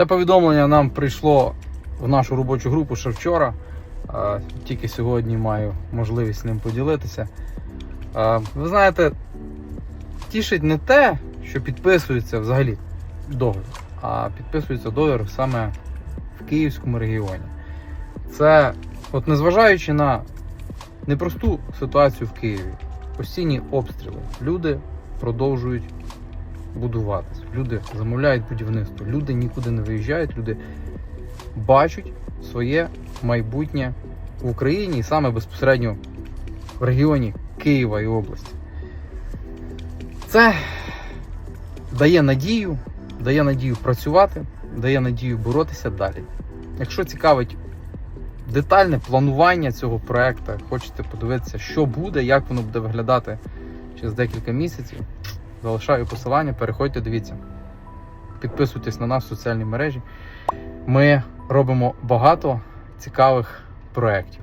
Це повідомлення нам прийшло в нашу робочу групу ще вчора. Е, Тільки сьогодні маю можливість з ним поділитися. Е, Ви знаєте, тішить не те, що підписується взагалі договір, а підписується договір саме в Київському регіоні. Це, от незважаючи на непросту ситуацію в Києві, постійні обстріли, люди продовжують будуватись, люди замовляють будівництво, люди нікуди не виїжджають, люди бачать своє майбутнє в Україні і саме безпосередньо в регіоні Києва і області. Це дає надію, дає надію працювати, дає надію боротися далі. Якщо цікавить детальне планування цього проекту, хочете подивитися, що буде, як воно буде виглядати через декілька місяців, залишаю посилання, переходьте, дивіться. Підписуйтесь на нас в соціальній мережі. Ми робимо багато цікавих проєктів.